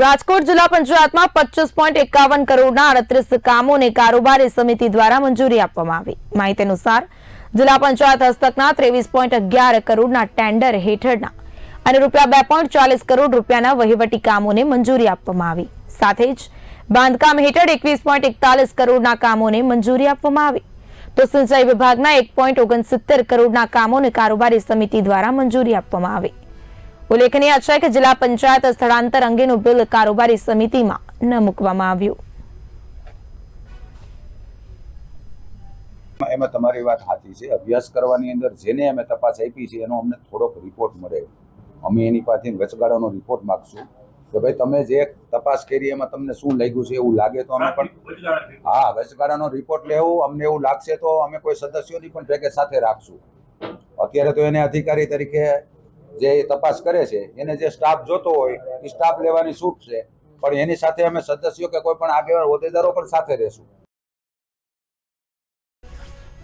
રાજકોટ જિલ્લા પંચાયતમાં પચીસ પોઈન્ટ એકાવન કરોડના અડત્રીસ કામોને કારોબારી સમિતિ દ્વારા મંજૂરી આપવામાં આવી. માહિતી અનુસાર, જિલ્લા પંચાયત હસ્તકના ત્રેવીસ પોઈન્ટ અગિયાર કરોડના ટેન્ડર હેઠળના અને રૂપિયા બે પોઈન્ટ ચાલીસ કરોડ રૂપિયાના વહીવટી કામોને મંજૂરી આપવામાં આવી. સાથે જ, બાંધકામ હેઠળ એકવીસ પોઈન્ટ એકતાલીસ કરોડના કામોને મંજૂરી આપવામાં આવી. તો સિંચાઈ વિભાગના એક પોઈન્ટ ઓગણસિત્તેર કરોડના કામોને કારોબારી સમિતિ દ્વારા મંજૂરી આપવામાં આવી. ઉલ્લેખનીય છે કે જિલ્લા પંચાયત સ્થળાંતર અંગેનું બિલ કારોબારી સમિતિમાં ન મૂકવામાં આવ્યું. એમાં તમારી વાત સાચી છે. અભ્યાસ કરવાની અંદર જેને અમે તપાસ આપી છે એનો અમને થોડોક રિપોર્ટ મળે. અમે એની પાસેથી વચગાળાનો રિપોર્ટ માગશું કે ભાઈ તમે જે તપાસ કરી એમાં તમને શું લાગ્યું છે એવું લાગે તો અમે પણ હા વચગાળાનો રિપોર્ટ લેવું અમને એવું લાગશે તો અમે કોઈ સદસ્યોની પણ ભેગે સાથે રાખશું. અત્યારે તો એને અધિકારી તરીકે જે તપાસ કરે છે, એને જે સ્ટાફ જોતો હોય, એ સ્ટાફ લેવાની છૂટ છે. પણ એની સાથે અમે સદસ્યો કે કોઈ પણ આગેવાન હોદ્દેદારો પણ સાથે રહેશું.